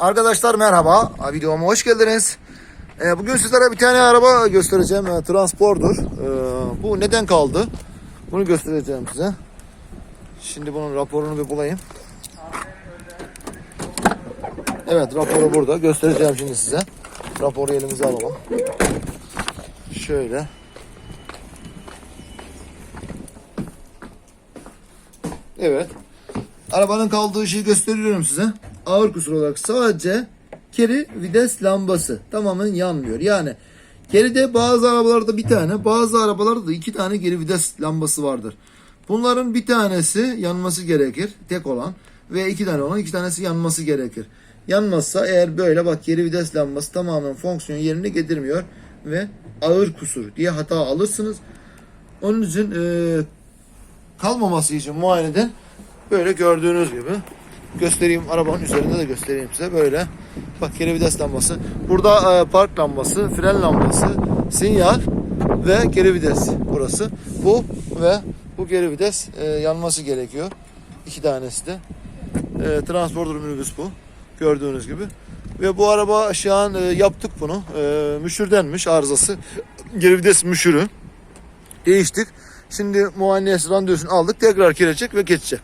Arkadaşlar merhaba. Videoma hoş geldiniz. Ee, bugün sizlere bir tane araba göstereceğim. Ee, Transporter. Ee, bu neden kaldı? Bunu göstereceğim size. Şimdi bunun raporunu bir bulayım. Evet raporu burada. Göstereceğim şimdi size. Raporu elimize alalım. Şöyle. Evet. Arabanın kaldığı şeyi gösteriyorum size. Ağır kusur olarak sadece keri vites lambası tamamen yanmıyor. Yani keride bazı arabalarda bir tane, bazı arabalarda da iki tane geri vites lambası vardır. Bunların bir tanesi yanması gerekir, tek olan ve iki tane olan iki tanesi yanması gerekir. Yanmazsa eğer böyle bak geri vites lambası tamamen fonksiyon yerine getirmiyor ve ağır kusur diye hata alırsınız. Onun için eee kalmaması için muayeneden böyle gördüğünüz gibi göstereyim arabanın üzerinde de göstereyim size. Böyle. Bak geri vites lambası. Burada e, park lambası fren lambası sinyal ve geri vites burası. Bu ve bu geri vites e, yanması gerekiyor. İki tanesi de. E, transporter minibüs bu gördüğünüz gibi. Ve bu araba şu an e, yaptık bunu. E, müşürdenmiş arızası. Geri vites müşürü. Değiştik. Şimdi muayenesi randevusunu aldık. Tekrar girecek ve geçecek.